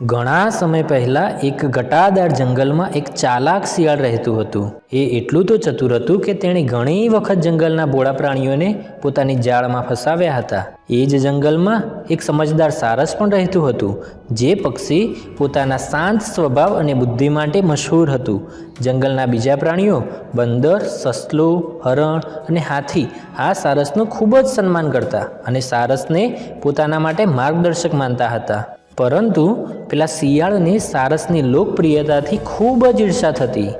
ઘણા સમય પહેલાં એક ઘટાદાર જંગલમાં એક ચાલાક શિયાળ રહેતું હતું. એ એટલું તો ચતુર હતું કે તેણે ઘણી વખત જંગલના બોળા પ્રાણીઓને પોતાની જાળમાં ફસાવ્યા હતા. એ જ જંગલમાં એક સમજદાર સારસ પણ રહેતું હતું, જે પક્ષી પોતાના શાંત સ્વભાવ અને બુદ્ધિ માટે મશહૂર હતું. જંગલના બીજા પ્રાણીઓ બંદર, સસલો, હરણ અને હાથી આ સારસનું ખૂબ જ સન્માન કરતા અને સારસને પોતાના માટે માર્ગદર્શક માનતા હતા. પરંતુ પેલા શિયાળને સારસની લોકપ્રિયતાથી ખૂબ જ ઈર્ષા થતી.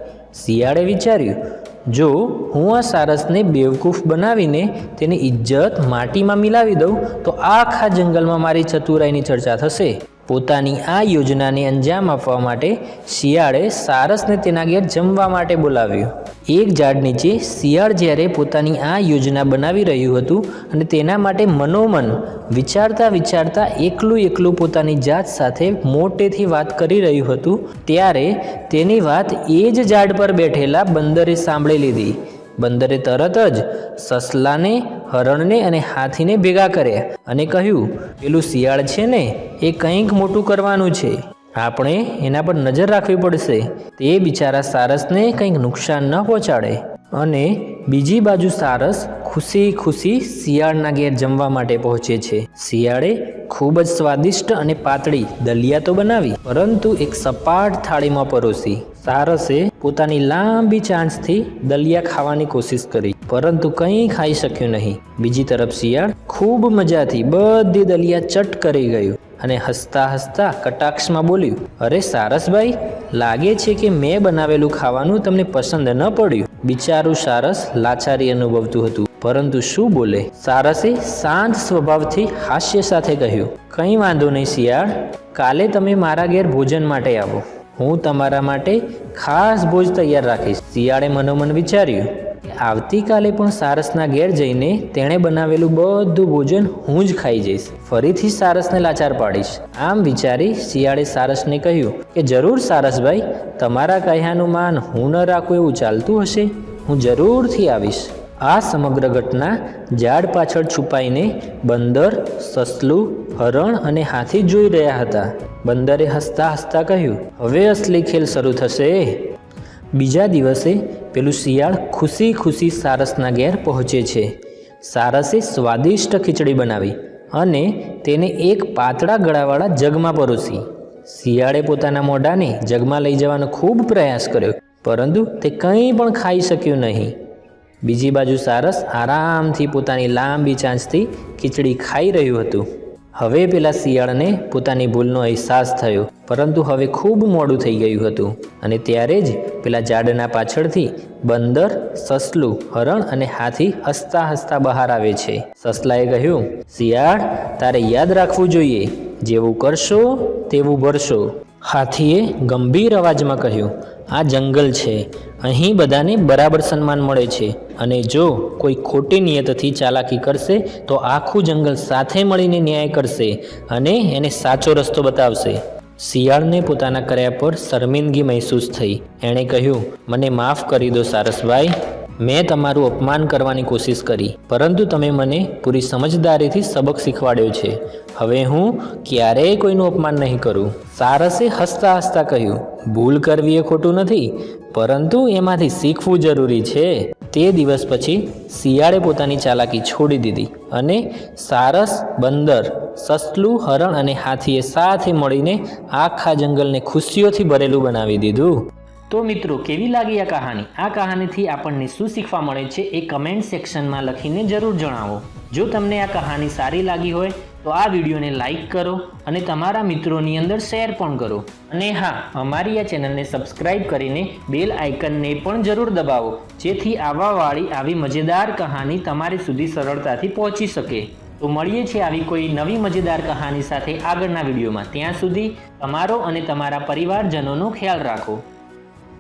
શિયાળે વિચાર્યું, જો હું આ સારસને બેવકૂફ બનાવીને તેની ઇજ્જત માટીમાં મિલાવી દઉં, તો આખા જંગલમાં મારી ચતુરાઈની ચર્ચા થશે. પોતાની આ યોજનાને અંજામ આપવા માટે શિયાળે સારસને તેના ઘેર જમવા માટે બોલાવ્યો. એક ઝાડ નીચે શિયાળ જ્યારે પોતાની આ યોજના બનાવી રહ્યું હતું અને તેના માટે મનોમન વિચારતા વિચારતા એકલું એકલું પોતાની જાત સાથે મોટેથી વાત કરી રહ્યું હતું, ત્યારે તેની વાત એ જ ઝાડ પર બેઠેલા બંદરે સાંભળી લીધી. બંદરે તરત જ સસલાને, હરણને અને હાથીને ભેગા કર્યા અને કહ્યું, પેલું શિયાળ છે ને, એ કંઈક મોટું કરવાનું છે. આપણે એના પર નજર રાખવી પડશે. તે બિચારા સારસને કંઈક નુકસાન ન પહોંચાડે. અને બીજી બાજુ સારસ ખુશી ખુશી શિયાળના ઘેર જમવા માટે પહોંચે છે. શિયાળે ખૂબ જ સ્વાદિષ્ટ અને પાતળી દલિયા તો બનાવી, પરંતુ એક સપાટ થાળીમાં પરોસી. સારસે પોતાની લાંબી ચાંચથી દલિયા ખાવાની કોશિશ કરી, પરંતુ કંઈ ખાઈ શક્યું નહીં. બીજી તરફ શિયાળ ખૂબ મજાથી બધી દલિયા ચટ કરી ગયું અને હસતા હસતા કટાક્ષમાં બોલ્યું, અરે સારસભાઈ, લાગે છે કે મેં બનાવેલું ખાવાનું તમને પસંદ ન પડ્યું. બિચારું સારસ લાચારી અનુભવતું હતું, પરંતુ શું બોલે? સારસે શાંત સ્વભાવથી હાસ્ય સાથે કહ્યું, કંઈ વાંધો નહીં શિયાળ, કાલે તમે મારા ઘેર ભોજન માટે આવો. હું તમારા માટે ખાસ ભોજ તૈયાર રાખીશ. શિયાળે મનોમન વિચાર્યું આવતીકાલે પણ સારસના ઘેર જઈને તેણે બનાવેલું બધું ભોજન હું જ ખાઈ જઈશ. ફરીથી સારસને લાચાર પાડીશ. આમ વિચારી શિયાળે સારસને કહ્યું કે, જરૂર સારસભાઈ, તમારા કહ્યાનું માન હું ન રાખું એવું ચાલતું હશે? હું જરૂરથી આવીશ. આ સમગ્ર ઘટના ઝાડ પાછળ છુપાઈને બંદર, સસલું, હરણ અને હાથી જોઈ રહ્યા હતા. બંદરે હસતા હસતા કહ્યું, હવે અસલી ખેલ શરૂ થશે. બીજા દિવસે પેલું શિયાળ ખુશી ખુશી સારસના ઘેર પહોંચે છે. સારસે સ્વાદિષ્ટ ખીચડી બનાવી અને તેને એક પાતળા ગળાવાળા જગમાં પરોસી. શિયાળે પોતાના મોઢાને જગમાં લઈ જવાનો ખૂબ પ્રયાસ કર્યો, પરંતુ તે કંઈ પણ ખાઈ શક્યું નહીં. બીજી બાજુ સારસ આરામથી પોતાની લાંબી ચાંચથી ખીચડી ખાઈ રહ્યું હતું. હવે પેલા શિયાળને પોતાની ભૂલનો અહેસાસ થયો, પરંતુ હવે ખૂબ મોડું થઈ ગયું હતું અને ત્યારે જ પેલા ઝાડના પાછળથી બંદર, સસલું, હરણ અને હાથી હસતા હસતા બહાર આવે છે. સસલાએ કહ્યું, શિયાળ, તારે યાદ રાખવું જોઈએ. જેવું કરશો, તેવું ભરશો. હાથીએ ગંભીર અવાજમાં કહ્યું, આ જંગલ છે. અહીં બધાને બરાબર સન્માન મળે છે. અને જો કોઈ ખોટી નિયતથી ચાલાકી કરશે, તો આખું જંગલ સાથે મળીને ન્યાય કરશે અને એને સાચો રસ્તો બતાવશે. શિયાળને પોતાના કર્યા પર શર્મિંદગી મહેસૂસ થઈ. એણે કહ્યું, મને માફ કરી દો, સારસભાઈ. મેં તમારું અપમાન કરવાની કોશિશ કરી, પરંતુ તમે મને પૂરી સમજદારીથી સબક શીખવાડ્યો છે. હવે હું ક્યારેય કોઈનું અપમાન નહીં કરું. સારસે હસતા હસતા કહ્યું, ભૂલ કરવી એ ખોટું નથી, પરંતુ એમાંથી શીખવું જરૂરી છે. તે દિવસ પછી શિયાળે પોતાની ચાલાકી છોડી દીધી અને સારસ, બંદર, સસલું, હરણ અને હાથીએ સાથે મળીને આખા જંગલને ખુશીઓથી ભરેલું બનાવી દીધું. તો મિત્રો, કેવી લાગી આ કહાની? આ કહાનીથી આપણને શું શીખવા મળે છે એ કમેન્ટ સેક્શનમાં લખીને જરૂર જણાવો. જો તમને આ કહાની સારી લાગી હોય, તો આ વિડીયોને લાઇક કરો અને તમારા મિત્રોની અંદર શેર પણ કરો. અને હા, અમારી આ ચેનલને સબસ્ક્રાઈબ કરીને બેલ આઇકનને પણ જરૂર દબાવો, જેથી આવાવાળી આવી મજેદાર કહાની તમારી સુધી સરળતાથી પહોંચી શકે. તો મળીએ છીએ આવી કોઈ નવી મજેદાર કહાની સાથે આગળના વિડીયોમાં. ત્યાં સુધી તમારો અને તમારા પરિવારજનોનો ખ્યાલ રાખો.